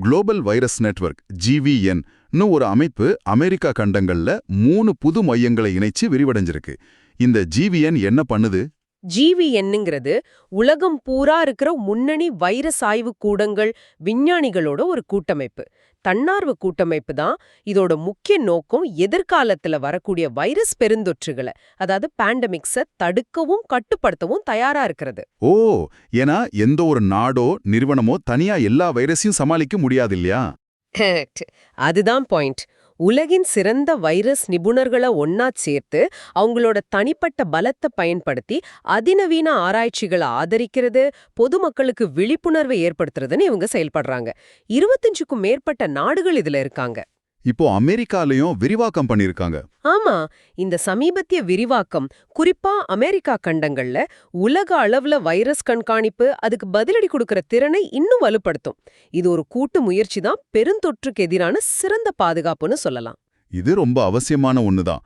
Global virus network GVN ஒரு அமைப்பு America கண்டங்கள்ல மூணு புது மையங்களை இணைச்சு விரிவடைஞ்சிருக்கு. இந்த ஜிவிஎன் என்ன பண்ணுது? ஜிவிஎன்னுங்கிறது உலகம் பூரா இருக்கிற முன்னணி வைரஸ் ஆய்வு கூடங்கள் விஞ்ஞானிகளோட ஒரு கூட்டமைப்பு. தன்னார்வ கூட்டமைப்பு தான் இதோட முக்கிய நோக்கம் எதிர்காலத்துல வரக்கூடிய வைரஸ் பெருந்தொற்றுகளை அதாவது பேண்டமிக்ஸை தடுக்கவும் கட்டுப்படுத்தவும் தயாரா இருக்கிறது. ஓ ஏன்னா எந்த ஒரு நாடோ நிறுவனமோ தனியா எல்லா வைரஸையும் சமாளிக்க முடியாது இல்லையா அதுதான் பாயிண்ட் உலகின் சிறந்த வைரஸ் நிபுணர்களை ஒன்னா சேர்த்து அவங்களோட தனிப்பட்ட பலத்தை பயன்படுத்தி அதிநவீன ஆராய்ச்சிகளை ஆதரிக்கிறது பொதுமக்களுக்கு விழிப்புணர்வை ஏற்படுத்துறதுன்னு இவங்க செயல்படுறாங்க. இருபத்தஞ்சுக்கும் மேற்பட்ட நாடுகள் இதுல இருக்காங்க. இப்போ அமெரிக்காலயும் விரிவாக்கம் பண்ணிருக்காங்க. ஆமா இந்த சமீபத்திய விரிவாக்கம் குறிப்பா அமெரிக்கா கண்டங்கள்ல உலக அளவுல வைரஸ் கண்காணிப்பு அதுக்கு பதிலடி கொடுக்கிற திறனை இன்னும் வலுப்படுத்தும். இது ஒரு கூட்டு முயற்சி தான் பெருந்தொற்றுக்கு எதிரான சிறந்த பாதுகாப்புன்னு சொல்லலாம். இது ரொம்ப அவசியமான ஒண்ணுதான்.